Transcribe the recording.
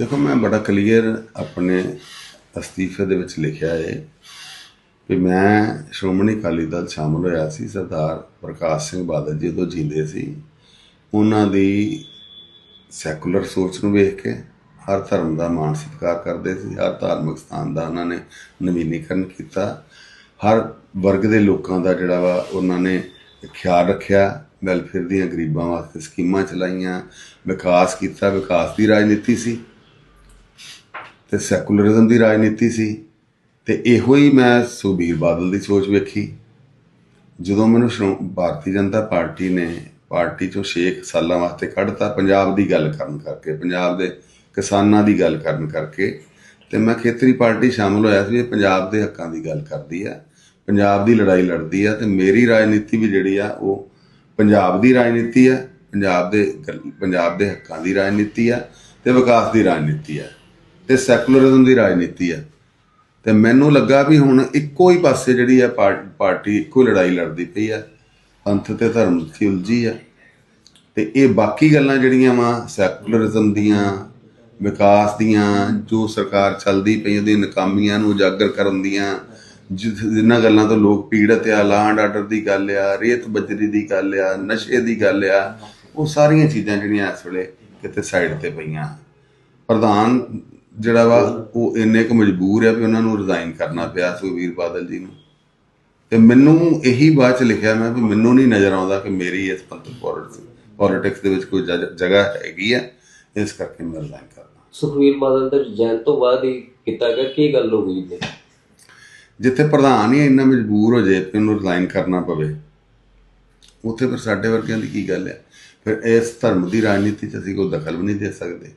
ਦੇਖੋ, ਮੈਂ ਬੜਾ ਕਲੀਅਰ ਆਪਣੇ ਅਸਤੀਫੇ ਦੇ ਵਿੱਚ ਲਿਖਿਆ ਹੈ ਕਿ ਮੈਂ ਸ਼੍ਰੋਮਣੀ ਅਕਾਲੀ ਦਲ ਸ਼ਾਮਲ ਹੋਇਆ ਸੀ, ਸਰਦਾਰ ਪ੍ਰਕਾਸ਼ ਸਿੰਘ ਬਾਦਲ ਜੀ ਜਦੋਂ ਜੀਂਦੇ ਸੀ। ਉਹਨਾਂ ਦੀ ਸੈਕੂਲਰ ਸੋਚ ਨੂੰ ਵੇਖ ਕੇ ਹਰ ਧਰਮ ਦਾ ਮਾਣ ਸਤਿਕਾਰ ਕਰਦੇ ਸੀ, ਹਰ ਧਾਰਮਿਕ ਸਥਾਨ ਦਾ ਉਹਨਾਂ ਨੇ ਨਵੀਨੀਕਰਨ ਕੀਤਾ। ਹਰ ਵਰਗ ਦੇ ਲੋਕਾਂ ਦਾ ਜਿਹੜਾ ਵਾ, ਉਹਨਾਂ ਨੇ ਖਿਆਲ ਰੱਖਿਆ ਵੈਲਫੇਅਰ ਦੀਆਂ ਗਰੀਬਾਂ ਵਾਸਤੇ ਸਕੀਮਾਂ ਚਲਾਈਆਂ, ਵਿਕਾਸ ਕੀਤਾ, ਵਿਕਾਸ ਦੀ ਰਾਜਨੀਤੀ ਸੀ। ਤੇ ਸੈਕੂਲਰਿਜ਼ਮ ਦੀ ਰਾਜਨੀਤੀ ਸੀ ਤੇ ਇਹੋ ਹੀ ਮੈਂ ਸੁਬੀਰ ਬਾਦਲ ਦੀ ਸੋਚ ਵੇਖੀ। ਜਦੋਂ ਮੈਨੂੰ ਸ਼੍ਰੋ- ਭਾਰਤੀ ਜਨਤਾ ਪਾਰਟੀ ਨੇ ਪਾਰਟੀ ਚੋਂ 6 ਸਾਲਾਂ ਵਾਸਤੇ ਕੱਢਤਾ, ਪੰਜਾਬ ਦੀ ਗੱਲ ਕਰਨ ਕਰਕੇ, ਪੰਜਾਬ ਦੇ ਕਿਸਾਨਾਂ ਦੀ ਗੱਲ ਕਰਨ ਕਰਕੇ, ਤੇ ਮੈਂ ਖੇਤਰੀ ਪਾਰਟੀ ਸ਼ਾਮਲ ਹੋਇਆ ਸੀ, ਇਹ ਪੰਜਾਬ ਦੇ ਹੱਕਾਂ ਦੀ ਗੱਲ ਕਰਦੀ ਆ, ਪੰਜਾਬ ਦੀ ਲੜਾਈ ਲੜਦੀ ਆ, ਤੇ ਮੇਰੀ ਰਾਜਨੀਤੀ ਵੀ ਜਿਹੜੀ ਆ, ਉਹ ਪੰਜਾਬ ਦੀ ਰਾਜਨੀਤੀ ਆ, ਪੰਜਾਬ ਦੇ ਗੱਲ- ਪੰਜਾਬ ਦੇ ਹੱਕਾਂ ਦੀ ਰਾਜਨੀਤੀ ਆ, ਤੇ ਵਿਕਾਸ ਦੀ ਰਾਜਨੀਤੀ ਆ। ਤੇ ਸੈਕੂਲਰਿਜ਼ਮ ਦੀ ਰਾਜਨੀਤੀ ਆ। ਤੇ ਮੈਨੂੰ ਲੱਗਾ ਵੀ ਹੁਣ ਇੱਕੋ ਹੀ ਪਾਸੇ ਜਿਹੜੀ ਆ ਪਾਰ- ਪਾਰਟੀ, ਇੱਕੋ ਲੜਾਈ ਲੜਦੀ ਪਈ ਹੈ ਪੰਥ ਤੇ ਧਰਮ ਦੀ ਉਲਝੀ ਆ। ਤੇ ਇਹ ਬਾਕੀ ਗੱਲਾਂ ਜਿਹੜੀਆਂ ਵਾ ਸੈਕੂਲਰਿਜ਼ਮ ਦੀਆਂ, ਵਿਕਾਸ ਦੀਆਂ, ਜੋ ਸਰਕਾਰ ਚੱਲਦੀ ਪਈ ਉਹਦੀ ਨਕਾਮੀਆਂ ਨੂੰ ਉਜਾਗਰ ਕਰਨ ਦੀਆਂ, ਜਿ- ਜਿਨ੍ਹਾਂ ਗੱਲਾਂ ਤੋਂ ਲੋਕ ਪੀੜਤ ਆ ਲਾਂਡ ਆਰਡਰ ਦੀ ਗੱਲ ਆ, ਰੇਤ ਬਜਰੀ ਦੀ ਗੱਲ ਆ, ਨਸ਼ੇ ਦੀ ਗੱਲ ਆ, ਉਹ ਸਾਰੀਆਂ ਚੀਜ਼ਾਂ ਜਿਹੜੀਆਂ ਇਸ ਵੇਲੇ ਕਿਤੇ ਸਾਈਡ ਤੇ ਪਈਆਂ। ਪ੍ਰਧਾਨ ਜਿਹੜਾ ਵਾ ਉਹ ਇੰਨੇ ਕੁ ਮਜਬੂਰ ਆ ਵੀ ਉਹਨਾਂ ਨੂੰ ਰਿਜ਼ਾਈਨ ਕਰਨਾ ਪਿਆ ਸੁਖਬੀਰ ਬਾਦਲ ਜੀ ਨੂੰ। ਤੇ ਮੈਨੂੰ ਇਹੀ ਬਾਅਦ ਚ ਲਿਖਿਆ ਮੈਂ ਵੀ ਮੈਨੂੰ ਨਹੀਂ ਨਜ਼ਰ ਆਉਂਦਾ ਕਿ ਮੇਰੀ ਇਸ ਪੰਥ ਪੋਲਿਟਿਕਸ ਦੇ ਵਿੱਚ ਕੋਈ ਜਗ- ਜਗ੍ਹਾ ਹੈਗੀ ਆ। ਇਸ ਕਰਕੇ ਮੈਂ ਰਿਜ਼ਾਈਨ ਕਰਨਾ ਸੁਖਵੀਰ ਬਾਦਲ ਦੇ ਰਿਜ਼ਾਈਨ ਤੋਂ ਬਾਅਦ ਹੀ ਕੀਤਾ ਗਿਆ ਕੀ ਗੱਲ ਹੋ ਗਈ ਜੀ? ਜਿੱਥੇ ਪ੍ਰਧਾਨ ਹੀ ਇੰਨਾ ਮਜਬੂਰ ਹੋ ਜਾਏ ਕਿ ਉਹਨੂੰ ਰਿਜ਼ਾਈਨ ਕਰਨਾ ਪਵੇ ਉੱਥੇ ਫਿਰ ਸਾਡੇ ਵਰਗਿਆਂ ਦੀ ਕੀ ਗੱਲ ਹੈ ਫਿਰ ਇਸ ਧਰਮ ਦੀ ਰਾਜਨੀਤੀ 'ਚ ਅਸੀਂ ਕੋਈ ਦਖਲ ਵੀ ਨਹੀਂ ਦੇ ਸਕਦੇ।